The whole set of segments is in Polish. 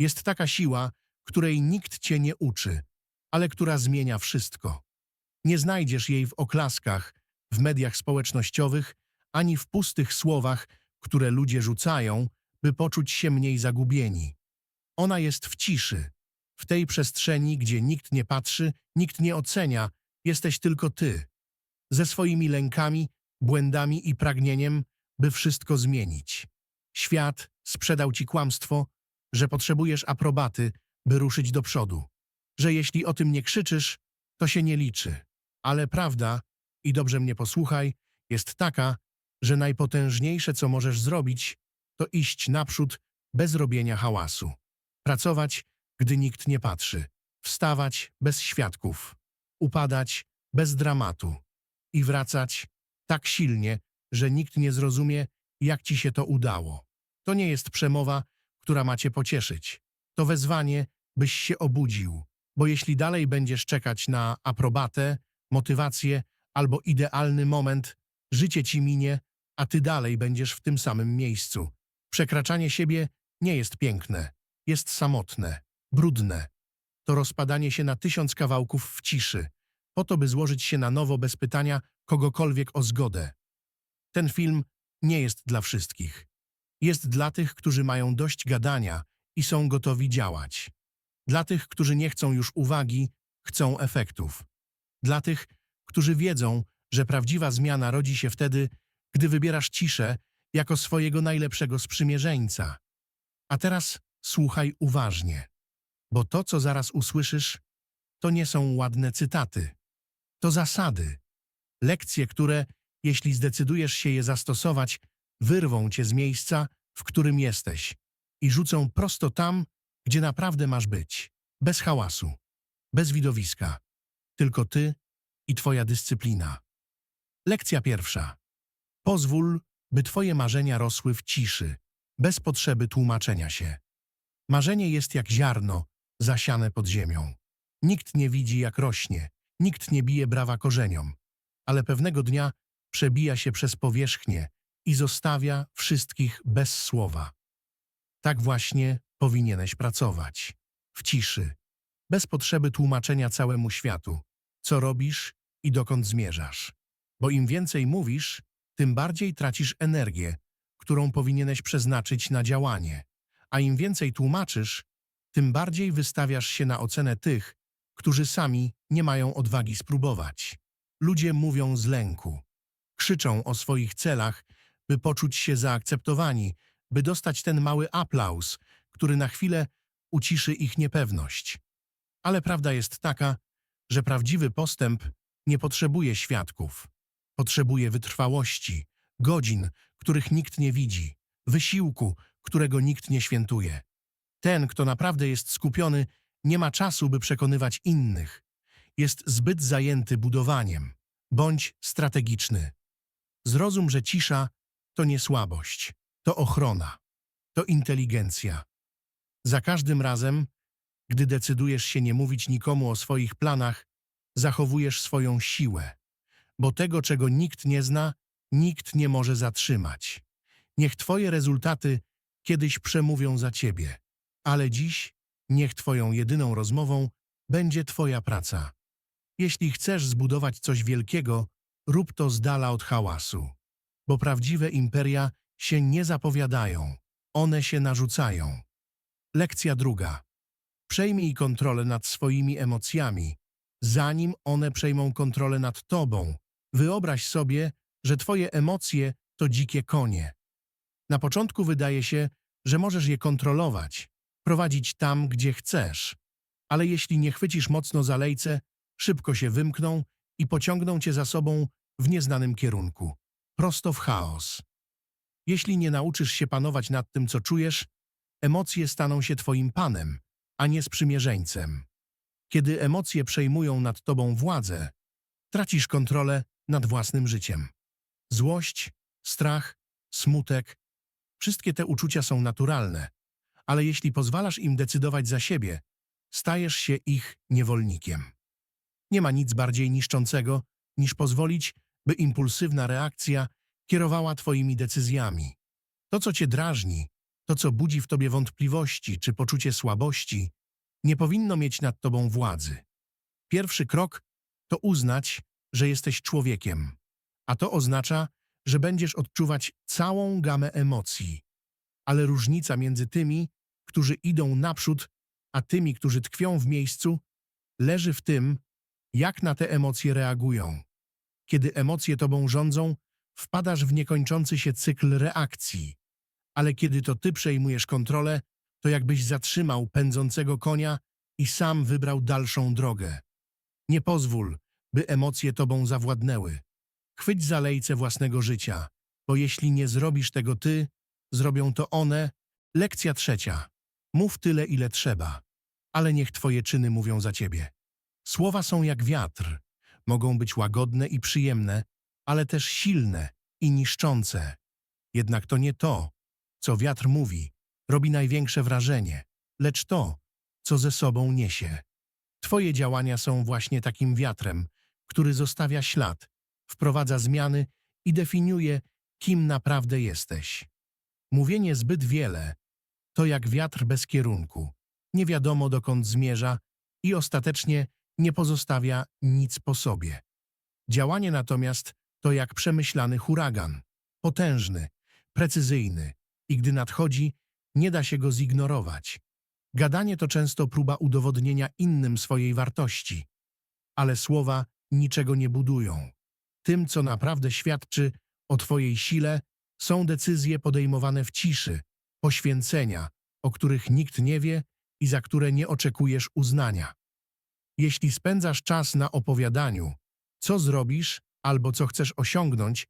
Jest taka siła, której nikt cię nie uczy, ale która zmienia wszystko. Nie znajdziesz jej w oklaskach, w mediach społecznościowych, ani w pustych słowach, które ludzie rzucają, by poczuć się mniej zagubieni. Ona jest w ciszy, w tej przestrzeni, gdzie nikt nie patrzy, nikt nie ocenia, jesteś tylko ty. Ze swoimi lękami, błędami i pragnieniem, by wszystko zmienić. Świat sprzedał ci kłamstwo, że potrzebujesz aprobaty, by ruszyć do przodu. Że jeśli o tym nie krzyczysz, to się nie liczy. Ale prawda, i dobrze mnie posłuchaj, jest taka, że najpotężniejsze, co możesz zrobić, to iść naprzód bez robienia hałasu. Pracować, gdy nikt nie patrzy. Wstawać bez świadków. Upadać bez dramatu. I wracać tak silnie, że nikt nie zrozumie, jak ci się to udało. To nie jest przemowa, która ma cię pocieszyć. To wezwanie, byś się obudził, bo jeśli dalej będziesz czekać na aprobatę, motywację albo idealny moment, życie ci minie, a ty dalej będziesz w tym samym miejscu. Przekraczanie siebie nie jest piękne, jest samotne, brudne. To rozpadanie się na tysiąc kawałków w ciszy, po to, by złożyć się na nowo bez pytania kogokolwiek o zgodę. Ten film nie jest dla wszystkich. Jest dla tych, którzy mają dość gadania i są gotowi działać. Dla tych, którzy nie chcą już uwagi, chcą efektów. Dla tych, którzy wiedzą, że prawdziwa zmiana rodzi się wtedy, gdy wybierasz ciszę jako swojego najlepszego sprzymierzeńca. A teraz słuchaj uważnie, bo to, co zaraz usłyszysz, to nie są ładne cytaty. To zasady, lekcje, które, jeśli zdecydujesz się je zastosować, wyrwą cię z miejsca, w którym jesteś i rzucą prosto tam, gdzie naprawdę masz być. Bez hałasu, bez widowiska. Tylko ty i twoja dyscyplina. Lekcja pierwsza. Pozwól, by twoje marzenia rosły w ciszy, bez potrzeby tłumaczenia się. Marzenie jest jak ziarno zasiane pod ziemią. Nikt nie widzi, jak rośnie, nikt nie bije brawa korzeniom, ale pewnego dnia przebija się przez powierzchnię i zostawia wszystkich bez słowa. Tak właśnie powinieneś pracować. W ciszy, bez potrzeby tłumaczenia całemu światu, co robisz i dokąd zmierzasz. Bo im więcej mówisz, tym bardziej tracisz energię, którą powinieneś przeznaczyć na działanie. A im więcej tłumaczysz, tym bardziej wystawiasz się na ocenę tych, którzy sami nie mają odwagi spróbować. Ludzie mówią z lęku. Krzyczą o swoich celach, by poczuć się zaakceptowani, by dostać ten mały aplauz, który na chwilę uciszy ich niepewność. Ale prawda jest taka, że prawdziwy postęp nie potrzebuje świadków. Potrzebuje wytrwałości, godzin, których nikt nie widzi, wysiłku, którego nikt nie świętuje. Ten, kto naprawdę jest skupiony, nie ma czasu, by przekonywać innych. Jest zbyt zajęty budowaniem. Bądź strategiczny. Zrozum, że cisza to nie słabość, to ochrona, to inteligencja. Za każdym razem, gdy decydujesz się nie mówić nikomu o swoich planach, zachowujesz swoją siłę, bo tego, czego nikt nie zna, nikt nie może zatrzymać. Niech Twoje rezultaty kiedyś przemówią za Ciebie, ale dziś niech Twoją jedyną rozmową będzie Twoja praca. Jeśli chcesz zbudować coś wielkiego, rób to z dala od hałasu, bo prawdziwe imperia się nie zapowiadają, one się narzucają. Lekcja druga. Przejmij kontrolę nad swoimi emocjami, zanim one przejmą kontrolę nad tobą. Wyobraź sobie, że twoje emocje to dzikie konie. Na początku wydaje się, że możesz je kontrolować, prowadzić tam, gdzie chcesz. Ale jeśli nie chwycisz mocno za lejce, szybko się wymkną i pociągną cię za sobą w nieznanym kierunku, prosto w chaos. Jeśli nie nauczysz się panować nad tym, co czujesz, emocje staną się twoim panem, a nie sprzymierzeńcem. Kiedy emocje przejmują nad tobą władzę, tracisz kontrolę nad własnym życiem. Złość, strach, smutek, wszystkie te uczucia są naturalne, ale jeśli pozwalasz im decydować za siebie, stajesz się ich niewolnikiem. Nie ma nic bardziej niszczącego, niż pozwolić, by impulsywna reakcja kierowała twoimi decyzjami. To, co cię drażni, To, co budzi w tobie wątpliwości czy poczucie słabości, nie powinno mieć nad tobą władzy. Pierwszy krok to uznać, że jesteś człowiekiem, a to oznacza, że będziesz odczuwać całą gamę emocji. Ale różnica między tymi, którzy idą naprzód, a tymi, którzy tkwią w miejscu, leży w tym, jak na te emocje reagują. Kiedy emocje tobą rządzą, wpadasz w niekończący się cykl reakcji. Ale kiedy to ty przejmujesz kontrolę, to jakbyś zatrzymał pędzącego konia i sam wybrał dalszą drogę. Nie pozwól, by emocje tobą zawładnęły. Chwyć za lejce własnego życia, bo jeśli nie zrobisz tego ty, zrobią to one. Lekcja trzecia. Mów tyle, ile trzeba, ale niech twoje czyny mówią za ciebie. Słowa są jak wiatr. Mogą być łagodne i przyjemne, ale też silne i niszczące. Jednak to nie to, co wiatr mówi, robi największe wrażenie, lecz to, co ze sobą niesie. Twoje działania są właśnie takim wiatrem, który zostawia ślad, wprowadza zmiany i definiuje, kim naprawdę jesteś. Mówienie zbyt wiele to jak wiatr bez kierunku. Nie wiadomo dokąd zmierza i ostatecznie nie pozostawia nic po sobie. Działanie natomiast to jak przemyślany huragan. Potężny, precyzyjny i gdy nadchodzi, nie da się go zignorować. Gadanie to często próba udowodnienia innym swojej wartości, ale słowa niczego nie budują. Tym, co naprawdę świadczy o Twojej sile, są decyzje podejmowane w ciszy, poświęcenia, o których nikt nie wie i za które nie oczekujesz uznania. Jeśli spędzasz czas na opowiadaniu, co zrobisz albo co chcesz osiągnąć,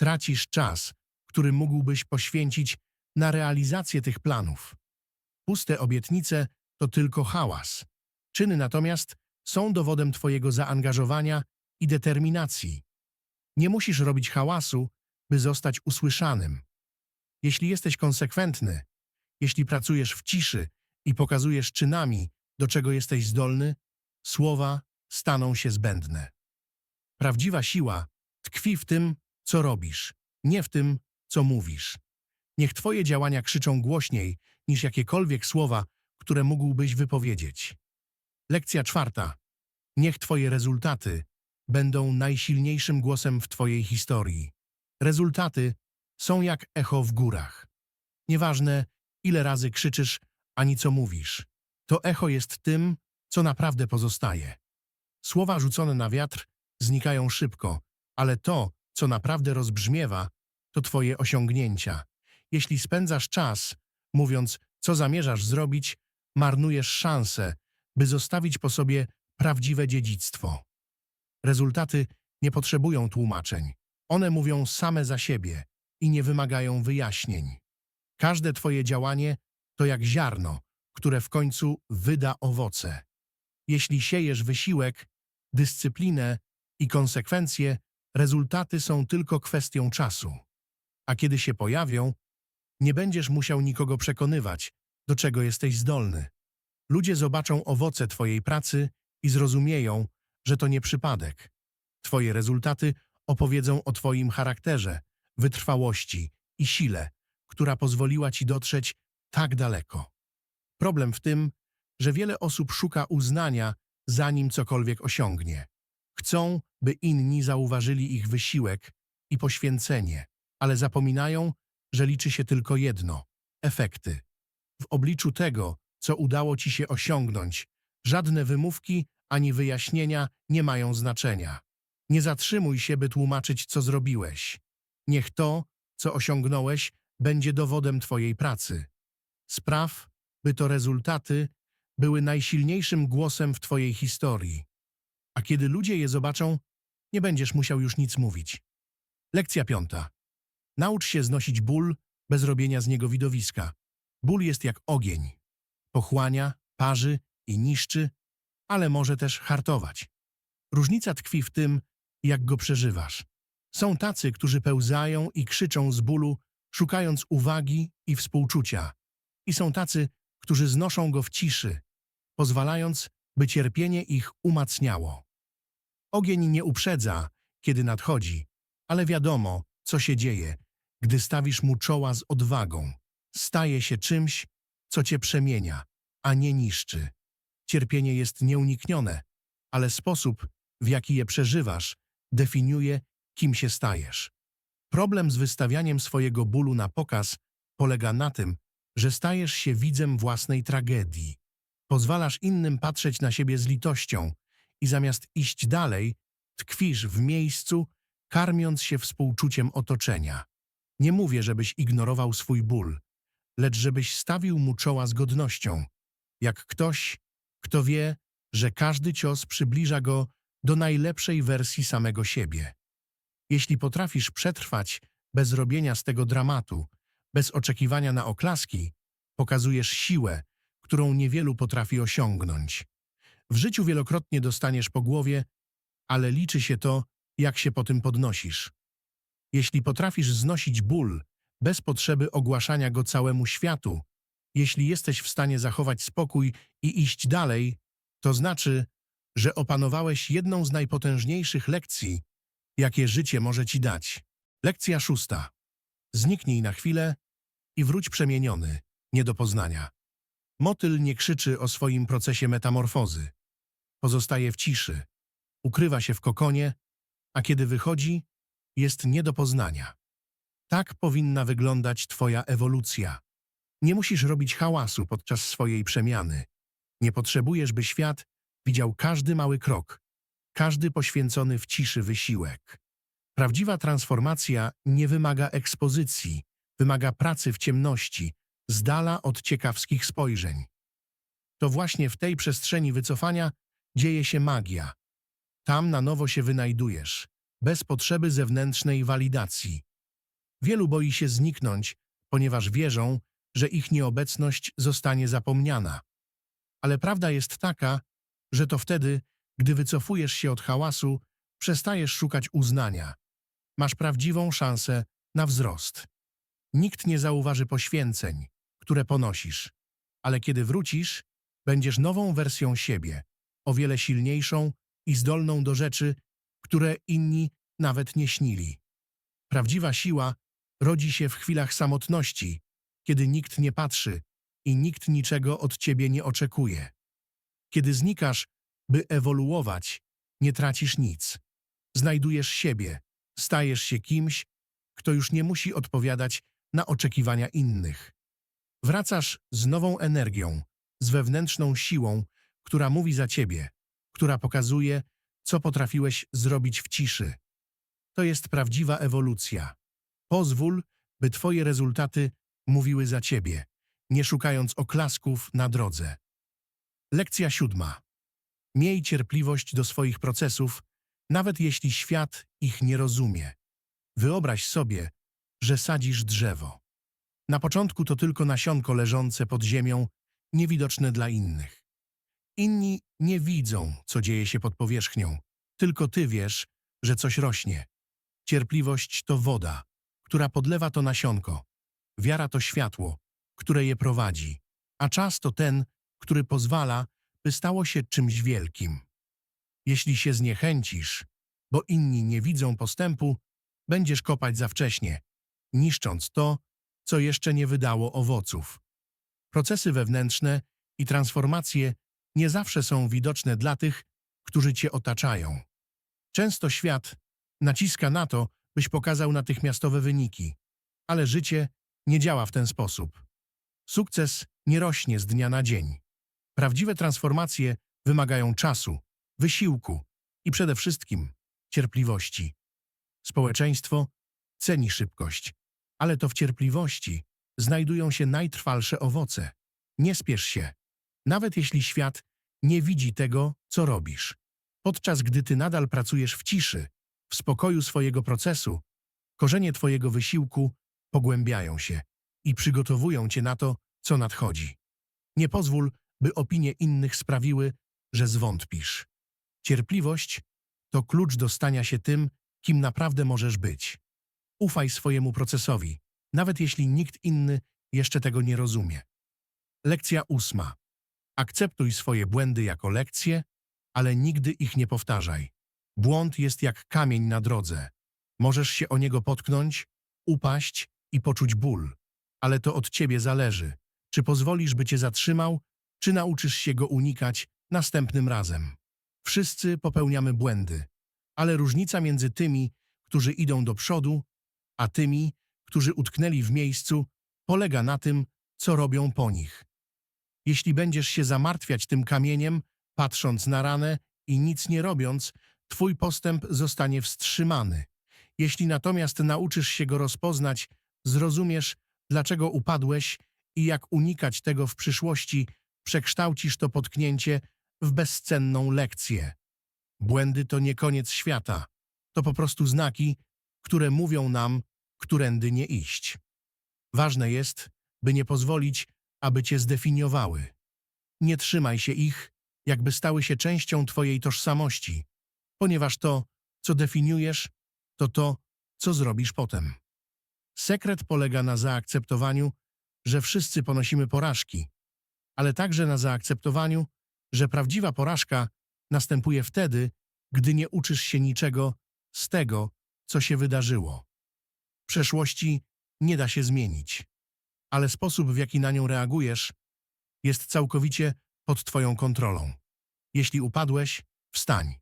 tracisz czas, który mógłbyś poświęcić na realizację tych planów. Puste obietnice to tylko hałas. Czyny natomiast są dowodem Twojego zaangażowania i determinacji. Nie musisz robić hałasu, by zostać usłyszanym. Jeśli jesteś konsekwentny, jeśli pracujesz w ciszy i pokazujesz czynami, do czego jesteś zdolny, słowa staną się zbędne. Prawdziwa siła tkwi w tym, co robisz, nie w tym, co mówisz. Niech Twoje działania krzyczą głośniej niż jakiekolwiek słowa, które mógłbyś wypowiedzieć. Lekcja czwarta. Niech Twoje rezultaty będą najsilniejszym głosem w Twojej historii. Rezultaty są jak echo w górach. Nieważne, ile razy krzyczysz, ani co mówisz. To echo jest tym, co naprawdę pozostaje. Słowa rzucone na wiatr znikają szybko, ale to, co naprawdę rozbrzmiewa, to Twoje osiągnięcia. Jeśli spędzasz czas, mówiąc, co zamierzasz zrobić, marnujesz szansę, by zostawić po sobie prawdziwe dziedzictwo. Rezultaty nie potrzebują tłumaczeń. One mówią same za siebie i nie wymagają wyjaśnień. Każde Twoje działanie to jak ziarno, które w końcu wyda owoce. Jeśli siejesz wysiłek, dyscyplinę i konsekwencje, rezultaty są tylko kwestią czasu. A kiedy się pojawią, nie będziesz musiał nikogo przekonywać, do czego jesteś zdolny. Ludzie zobaczą owoce Twojej pracy i zrozumieją, że to nie przypadek. Twoje rezultaty opowiedzą o Twoim charakterze, wytrwałości i sile, która pozwoliła Ci dotrzeć tak daleko. Problem w tym, że wiele osób szuka uznania, zanim cokolwiek osiągnie. Chcą, by inni zauważyli ich wysiłek i poświęcenie, ale zapominają, że liczy się tylko jedno – efekty. W obliczu tego, co udało Ci się osiągnąć, żadne wymówki ani wyjaśnienia nie mają znaczenia. Nie zatrzymuj się, by tłumaczyć, co zrobiłeś. Niech to, co osiągnąłeś, będzie dowodem Twojej pracy. Spraw, by to rezultaty były najsilniejszym głosem w Twojej historii. A kiedy ludzie je zobaczą, nie będziesz musiał już nic mówić. Lekcja piąta. Naucz się znosić ból bez robienia z niego widowiska. Ból jest jak ogień. Pochłania, parzy i niszczy, ale może też hartować. Różnica tkwi w tym, jak go przeżywasz. Są tacy, którzy pełzają i krzyczą z bólu, szukając uwagi i współczucia. I są tacy, którzy znoszą go w ciszy, pozwalając, by cierpienie ich umacniało. Ogień nie uprzedza, kiedy nadchodzi, ale wiadomo, co się dzieje, gdy stawisz mu czoła z odwagą. staje się czymś, co cię przemienia, a nie niszczy. Cierpienie jest nieuniknione, ale sposób, w jaki je przeżywasz, definiuje, kim się stajesz. Problem z wystawianiem swojego bólu na pokaz polega na tym, że stajesz się widzem własnej tragedii. Pozwalasz innym patrzeć na siebie z litością i zamiast iść dalej, tkwisz w miejscu, karmiąc się współczuciem otoczenia. Nie mówię, żebyś ignorował swój ból, lecz żebyś stawił mu czoła z godnością, jak ktoś, kto wie, że każdy cios przybliża go do najlepszej wersji samego siebie. Jeśli potrafisz przetrwać bez robienia z tego dramatu, bez oczekiwania na oklaski, pokazujesz siłę, którą niewielu potrafi osiągnąć. W życiu wielokrotnie dostaniesz po głowie, ale liczy się to, jak się po tym podnosisz. Jeśli potrafisz znosić ból bez potrzeby ogłaszania go całemu światu, jeśli jesteś w stanie zachować spokój i iść dalej, to znaczy, że opanowałeś jedną z najpotężniejszych lekcji, jakie życie może ci dać. Lekcja szósta. Zniknij na chwilę i wróć przemieniony, nie do poznania. Motyl nie krzyczy o swoim procesie metamorfozy. Pozostaje w ciszy, ukrywa się w kokonie, a kiedy wychodzi, jest nie do poznania. Tak powinna wyglądać twoja ewolucja. Nie musisz robić hałasu podczas swojej przemiany. Nie potrzebujesz, by świat widział każdy mały krok, każdy poświęcony w ciszy wysiłek. Prawdziwa transformacja nie wymaga ekspozycji, wymaga pracy w ciemności, z dala od ciekawskich spojrzeń. To właśnie w tej przestrzeni wycofania dzieje się magia. Tam na nowo się wynajdujesz, bez potrzeby zewnętrznej walidacji. Wielu boi się zniknąć, ponieważ wierzą, że ich nieobecność zostanie zapomniana. Ale prawda jest taka, że to wtedy, gdy wycofujesz się od hałasu, przestajesz szukać uznania. Masz prawdziwą szansę na wzrost. Nikt nie zauważy poświęceń, które ponosisz, ale kiedy wrócisz, będziesz nową wersją siebie, o wiele silniejszą i zdolną do rzeczy, które inni nawet nie śnili. Prawdziwa siła rodzi się w chwilach samotności, kiedy nikt nie patrzy i nikt niczego od ciebie nie oczekuje. Kiedy znikasz, by ewoluować, nie tracisz nic. Znajdujesz siebie, stajesz się kimś, kto już nie musi odpowiadać na oczekiwania innych. Wracasz z nową energią, z wewnętrzną siłą, która mówi za ciebie, która pokazuje, co potrafiłeś zrobić w ciszy. To jest prawdziwa ewolucja. Pozwól, by twoje rezultaty mówiły za ciebie, nie szukając oklasków na drodze. Lekcja siódma. Miej cierpliwość do swoich procesów, nawet jeśli świat ich nie rozumie. Wyobraź sobie, że sadzisz drzewo. Na początku to tylko nasionko leżące pod ziemią, niewidoczne dla innych. Inni nie widzą, co dzieje się pod powierzchnią. Tylko ty wiesz, że coś rośnie. Cierpliwość to woda, która podlewa to nasionko. Wiara to światło, które je prowadzi. A czas to ten, który pozwala, by stało się czymś wielkim. Jeśli się zniechęcisz, bo inni nie widzą postępu, będziesz kopać za wcześnie, niszcząc to, co jeszcze nie wydało owoców. Procesy wewnętrzne i transformacje nie zawsze są widoczne dla tych, którzy cię otaczają. Często świat naciska na to, byś pokazał natychmiastowe wyniki, ale życie nie działa w ten sposób. Sukces nie rośnie z dnia na dzień. Prawdziwe transformacje wymagają czasu, wysiłku i przede wszystkim cierpliwości. Społeczeństwo ceni szybkość, ale to w cierpliwości znajdują się najtrwalsze owoce. Nie spiesz się, nawet jeśli świat nie widzi tego, co robisz. Podczas gdy ty nadal pracujesz w ciszy, w spokoju swojego procesu, korzenie twojego wysiłku pogłębiają się i przygotowują cię na to, co nadchodzi. Nie pozwól, by opinie innych sprawiły, że zwątpisz. Cierpliwość to klucz do stania się tym, kim naprawdę możesz być. Ufaj swojemu procesowi, nawet jeśli nikt inny jeszcze tego nie rozumie. Lekcja ósma. Akceptuj swoje błędy jako lekcje, ale nigdy ich nie powtarzaj. Błąd jest jak kamień na drodze. Możesz się o niego potknąć, upaść i poczuć ból, ale to od ciebie zależy. Czy pozwolisz, by cię zatrzymał, czy nauczysz się go unikać następnym razem. Wszyscy popełniamy błędy, ale różnica między tymi, którzy idą do przodu, a tymi, którzy utknęli w miejscu, polega na tym, co robią po nich. Jeśli będziesz się zamartwiać tym kamieniem, patrząc na ranę i nic nie robiąc, twój postęp zostanie wstrzymany. Jeśli natomiast nauczysz się go rozpoznać, zrozumiesz, dlaczego upadłeś i jak unikać tego w przyszłości, przekształcisz to potknięcie w bezcenną lekcję. Błędy to nie koniec świata. To po prostu znaki, które mówią nam, którędy nie iść. Ważne jest, by nie pozwolić, aby cię zdefiniowały. Nie trzymaj się ich, jakby stały się częścią twojej tożsamości, ponieważ to, co definiujesz, to to, co zrobisz potem. Sekret polega na zaakceptowaniu, że wszyscy ponosimy porażki, ale także na zaakceptowaniu, że prawdziwa porażka następuje wtedy, gdy nie uczysz się niczego z tego, co się wydarzyło. Przeszłości nie da się zmienić, ale sposób, w jaki na nią reagujesz, jest całkowicie pod Twoją kontrolą. Jeśli upadłeś, wstań.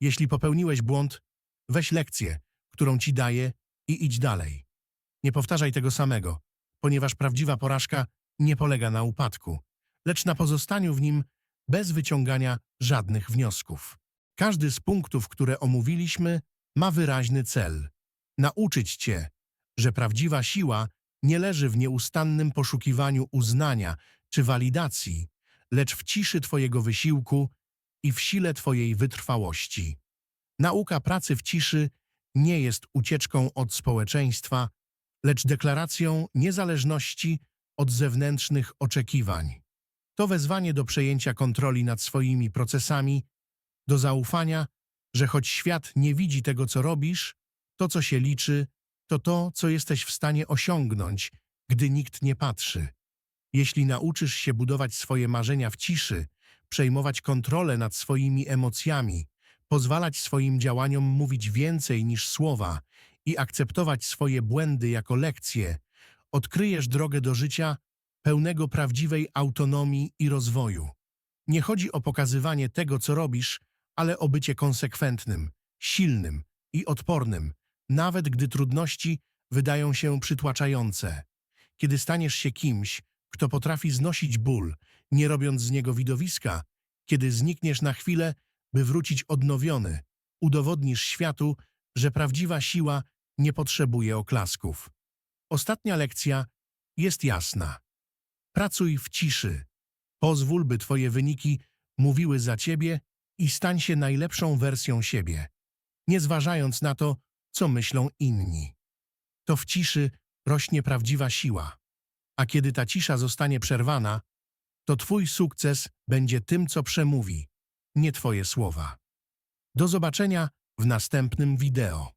Jeśli popełniłeś błąd, weź lekcję, którą ci daję i idź dalej. Nie powtarzaj tego samego, ponieważ prawdziwa porażka nie polega na upadku, lecz na pozostaniu w nim bez wyciągania żadnych wniosków. Każdy z punktów, które omówiliśmy, ma wyraźny cel nauczyć cię, że prawdziwa siła nie leży w nieustannym poszukiwaniu uznania czy walidacji, lecz w ciszy Twojego wysiłku i w sile Twojej wytrwałości. Nauka pracy w ciszy nie jest ucieczką od społeczeństwa, lecz deklaracją niezależności od zewnętrznych oczekiwań. To wezwanie do przejęcia kontroli nad swoimi procesami, do zaufania, że choć świat nie widzi tego, co robisz, to, co się liczy, to to, co jesteś w stanie osiągnąć, gdy nikt nie patrzy. Jeśli nauczysz się budować swoje marzenia w ciszy, przejmować kontrolę nad swoimi emocjami, pozwalać swoim działaniom mówić więcej niż słowa i akceptować swoje błędy jako lekcje, odkryjesz drogę do życia pełnego prawdziwej autonomii i rozwoju. Nie chodzi o pokazywanie tego, co robisz, ale o bycie konsekwentnym, silnym i odpornym, nawet gdy trudności wydają się przytłaczające. Kiedy staniesz się kimś, kto potrafi znosić ból, nie robiąc z niego widowiska, kiedy znikniesz na chwilę, by wrócić odnowiony, udowodnisz światu, że prawdziwa siła nie potrzebuje oklasków. Ostatnia lekcja jest jasna. Pracuj w ciszy. Pozwól, by Twoje wyniki mówiły za Ciebie i stań się najlepszą wersją siebie, nie zważając na to, co myślą inni. To w ciszy rośnie prawdziwa siła, a kiedy ta cisza zostanie przerwana, to Twój sukces będzie tym, co przemówi, nie Twoje słowa. Do zobaczenia w następnym wideo.